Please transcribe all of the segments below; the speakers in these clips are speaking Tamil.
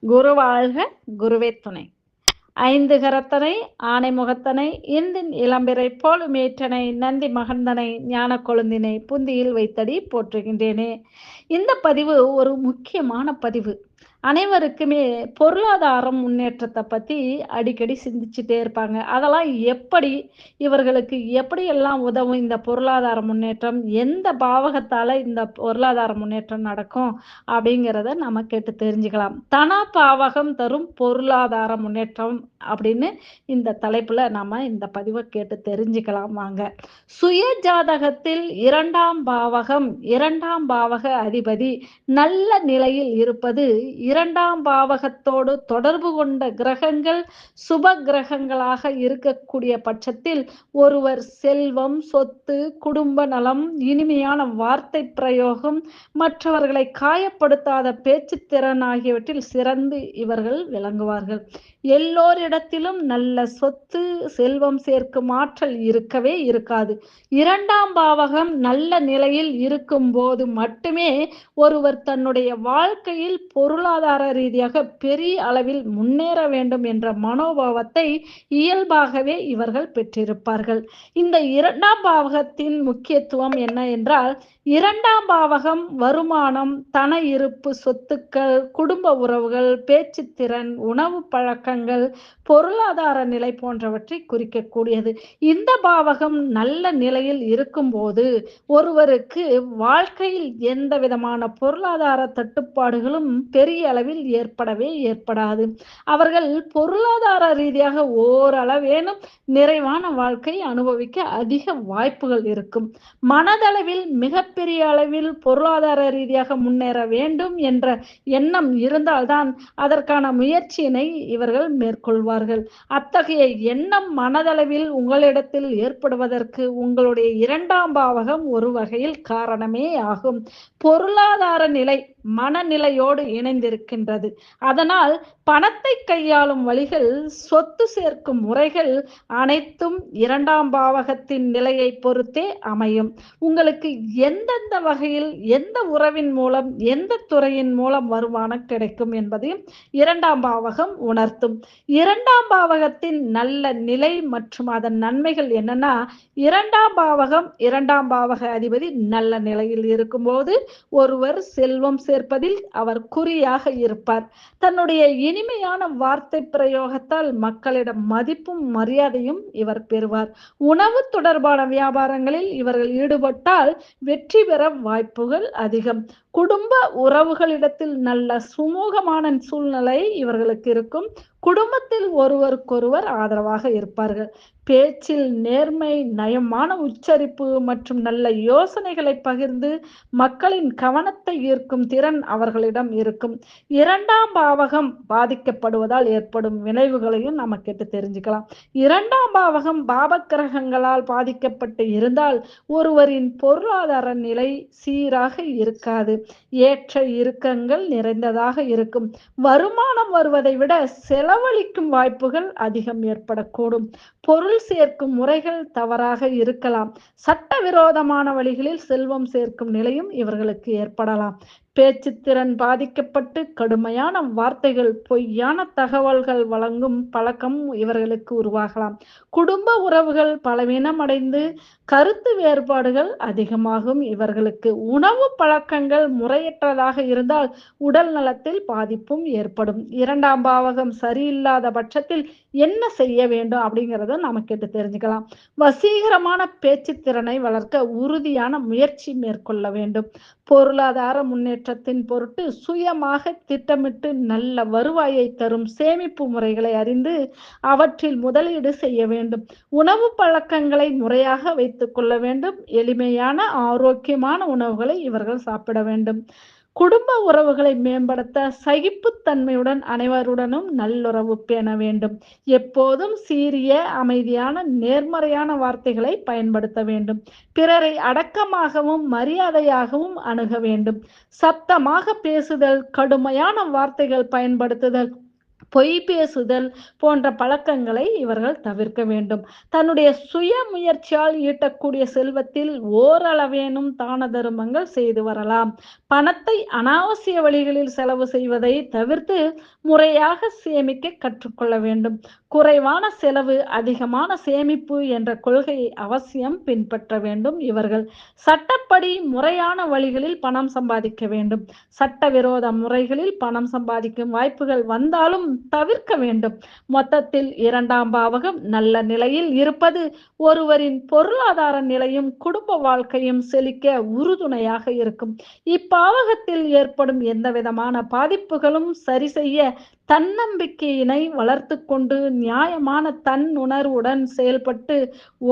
குரு வாழ்க குருவே துணை. ஐந்து கரத்தனை ஆனை முகத்தனை இந்தின் இளம்பிறை போலும் ஏற்றனை நந்தி மகந்தனை ஞான கொழுந்தினை புந்தியில் வைத்தடி போற்றுகின்றேனே. இந்த பதிவு ஒரு முக்கியமான பதிவு. அனைவருக்குமே பொருளாதாரம் முன்னேற்றத்தை பற்றி அடிக்கடி சிந்திச்சுட்டே இருப்பாங்க. அதெல்லாம் எப்படி இவர்களுக்கு எப்படியெல்லாம் உதவும் இந்த பொருளாதார முன்னேற்றம்? எந்த பாவகத்தால் இந்த பொருளாதார முன்னேற்றம் நடக்கும்? அப்படிங்கிறத நம்ம கேட்டு தெரிஞ்சுக்கலாம். தனா பாவகம் தரும் பொருளாதார முன்னேற்றம் அப்படின்னு இந்த தலைப்பில் நம்ம இந்த பதிவை கேட்டு தெரிஞ்சுக்கலாம் வாங்க. சுய ஜாதகத்தில் இரண்டாம் பாவகம் இரண்டாம் பாவக அதிபதி நல்ல நிலையில் இருப்பது இரண்டாம் பாவகத்தோடு தொடர்பு கொண்ட கிரகங்கள் சுப கிரகங்களாக இருக்கக்கூடிய பட்சத்தில் ஒருவர் செல்வம் சொத்து குடும்ப நலம் இனிமையான வார்த்தை பிரயோகம் மற்றவர்களை காயப்படுத்தாத பேச்சுத்திறன் ஆகியவற்றில் சிறந்து இவர்கள் விளங்குவார்கள். எல்லோரிடத்திலும் நல்ல சொத்து செல்வம் சேர்க்கும் ஆற்றல் இருக்கவே இருக்காது. இரண்டாம் பாவகம் நல்ல நிலையில் இருக்கும் போது மட்டுமே ஒருவர் தன்னுடைய வாழ்க்கையில் பொருளாதார ரீதியாக பெரிய அளவில் முன்னேற வேண்டும் என்ற மனோபாவத்தை இயல்பாகவே இவர்கள் பெற்றிருப்பார்கள். இந்த இரண்டாம் பாவகத்தின் முக்கியத்துவம் என்ன என்றால் இரண்டாம் பாவகம் வருமானம் தன இருப்பு சொத்துக்கள் குடும்ப உறவுகள் பேச்சுத்திறன் உணவு பழக்கங்கள் பொருளாதார நிலை போன்றவற்றை குறிக்கக்கூடியது. இந்த பாவகம் நல்ல நிலையில் இருக்கும்போது ஒருவருக்கு வாழ்க்கையில் எந்த விதமான பொருளாதார தட்டுப்பாடுகளும் பெரிய அளவில் ஏற்படவே ஏற்படாது. அவர்கள் பொருளாதார ரீதியாக ஓரளவேனும் நிறைவான வாழ்க்கை அனுபவிக்க அதிக வாய்ப்புகள் இருக்கும். மனதளவில் மிகப்பெரிய அளவில் பொருளாதார ரீதியாக முன்னேற வேண்டும் என்ற எண்ணம் இருந்தால்தான் அதற்கான முயற்சியினை இவர்கள் மேற்கொள்வார்கள். அத்தகைய எண்ணம் மனதளவில் உங்களிடத்தில் ஏற்படுவதற்கு உங்களுடைய இரண்டாம் பாவகம் ஒரு வகையில் காரணமே ஆகும். பொருளாதார நிலை மனநிலையோடு இணைந்திருக்கின்றது. அதனால் பணத்தை கையாளும் வழிகள் சொத்து சேர்க்கும் முறைகள் அனைத்தும் இரண்டாம் பாவகத்தின் நிலையை பொறுத்தே அமையும். உங்களுக்கு எந்தெந்த வகையில் எந்த உறவின் மூலம் எந்த துறையின் மூலம் வருமானம் கிடைக்கும் என்பதையும் இரண்டாம் பாவகம் உணர்த்தும். இரண்டாம் பாவகத்தின் நல்ல நிலை மற்றும் அதன் நன்மைகள் என்னன்னா இரண்டாம் பாவகம் இரண்டாம் பாவக அதிபதி நல்ல நிலையில் இருக்கும்போது ஒருவர் செல்வம் சேர்ப்பதில் அவர் குறியாக இருப்பார். தன்னுடைய இனிமையான வார்த்தை பிரயோகத்தால் மக்களிடம் மதிப்பும் மரியாதையும் இவர் பெறுவார். உணவு தொடர்பான வியாபாரங்களில் இவர்கள் ஈடுபட்டால் வெற்றி பெற வாய்ப்புகள் அதிகம். குடும்ப உறவுகளிடத்தில் நல்ல சுமூகமான சூழ்நிலை இவர்களுக்கு இருக்கும். குடும்பத்தில் ஒருவருக்கொருவர் ஆதரவாக இருப்பார்கள். பேச்சில் நேர்மை நயமான உச்சரிப்பு மற்றும் நல்ல யோசனைகளை பகிர்ந்து மக்களின் கவனத்தை ஈர்க்கும் திறன் அவர்களிடம் இருக்கும். இரண்டாம் பாவகம் பாதிக்கப்படுவதால் ஏற்படும் விளைவுகளையும் நம்ம கேட்டு தெரிஞ்சுக்கலாம். இரண்டாம் பாவகம் பாபக்கிரகங்களால் பாதிக்கப்பட்டு இருந்தால் ஒருவரின் பொருளாதார நிலை சீராக இருக்காது. ஏற்ற இறுக்கங்கள் நிறைந்ததாக இருக்கும். வருமானம் வருவதை விட செலவழிக்கும் வாய்ப்புகள் அதிகம் ஏற்படக்கூடும். பொருள் சேர்க்கும் முறைகள் தவறாக இருக்கலாம். சட்டவிரோதமான வழிகளில் செல்வம் சேர்க்கும் நிலையும் இவர்களுக்கு ஏற்படலாம். பேச்சுத்திறன் பாதிக்கப்பட்டு கடுமையான வார்த்தைகள் பொய்யான தகவல்கள் வழங்கும் பழக்கம் இவர்களுக்கு உருவாகலாம். குடும்ப உறவுகள் பலவீனமடைந்து கருத்து வேறுபாடுகள் அதிகமாகும். இவர்களுக்கு உணவு பழக்கங்கள் முறையற்றதாக இருந்தால் உடல் நலத்தில் பாதிப்பும் ஏற்படும். இரண்டாம் பாவகம் சரியில்லாத பட்சத்தில் என்ன செய்ய வேண்டும் அப்படிங்கிறத நம்ம கேட்டு தெரிஞ்சுக்கலாம். வசீகரமான பேச்சு திறனை வளர்க்க உறுதியான முயற்சி மேற்கொள்ள வேண்டும். பொருளாதார முன்னேற்றத்தின் பொருட்டு சுயமாக திட்டமிட்டு நல்ல வருவாயை தரும் சேமிப்பு முறைகளை அறிந்து அவற்றில் முதலீடு செய்ய வேண்டும். உணவு பழக்கங்களை முறையாக வைத்துக் கொள்ள வேண்டும். எளிமையான ஆரோக்கியமான உணவுகளை இவர்கள் சாப்பிட வேண்டும். குடும்ப உறவுகளை மேம்படுத்த சகிப்புத்தன்மையுடன் அனைவருடனும் நல்லுறவு பேண வேண்டும். எப்போதும் சீரிய அமைதியான நேர்மறையான வார்த்தைகளை பயன்படுத்த வேண்டும். பிறரை அடக்கமாகவும் மரியாதையாகவும் அணுக வேண்டும். சத்தமாக பேசுதல் கடுமையான வார்த்தைகள் பயன்படுத்துதல் பொய் பேசுதல் போன்ற பழக்கங்களை இவர்கள் தவிர்க்க வேண்டும். தன்னுடைய சுய முயற்சியால் ஈட்டக்கூடிய செல்வத்தில் ஓரளவேனும் தான தருமங்கள் செய்து வரலாம். பணத்தை அனாவசிய வழிகளில் செலவு செய்வதை தவிர்த்து முறையாக சேமிக்க கற்றுக்கொள்ள வேண்டும். குறைவான செலவு அதிகமான சேமிப்பு என்ற கொள்கையை அவசியம் பின்பற்ற வேண்டும் இவர்கள். சட்டப்படி முறையான வழிகளில் பணம் சம்பாதிக்க வேண்டும். சட்டவிரோத முறைகளில் பணம் சம்பாதிக்கும் வாய்ப்புகள் வந்தாலும் தவிர்க்க வேண்டும். மொத்தத்தில் இரண்டாம் பாவகம் நல்ல நிலையில் இருப்பது ஒருவரின் பொருளாதார நிலையும் குடும்ப வாழ்க்கையும் செழிக்க உறுதுணையாக இருக்கும். இப்பாவகத்தில் ஏற்படும் எந்த விதமான பாதிப்புகளும் சரி செய்ய தன்னம்பிக்கையினை வளர்த்து கொண்டு நியாயமான தன் உணர்வுடன் செயல்பட்டு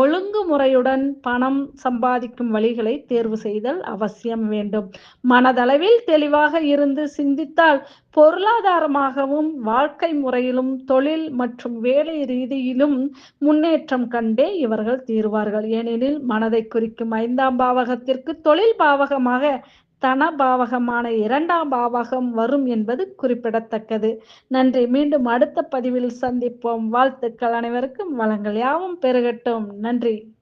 ஒழுங்குமுறையுடன் பணம் சம்பாதிக்கும் வழிகளை தேர்வு செய்தல் அவசியம் வேண்டும். மனதளவில் தெளிவாக இருந்து சிந்தித்தால் பொருளாதாரமாகவும் வாழ்க்கை முறையிலும் தொழில் மற்றும் வேலை ரீதியிலும் முன்னேற்றம் கண்டே இவர்கள் தீர்வார்கள். ஏனெனில் மனதை குறிக்கும் ஐந்தாம் பாவகத்திற்கு தொழில் பாவகமாக தன பாவகமான இரண்டாம் பாவகம் வரும் என்பது குறிப்பிடத்தக்கது. நன்றி. மீண்டும் அடுத்த பதிவில் சந்திப்போம். வாழ்த்துக்கள் அனைவருக்கும். வளங்கள் யாவும் பெருகட்டும். நன்றி.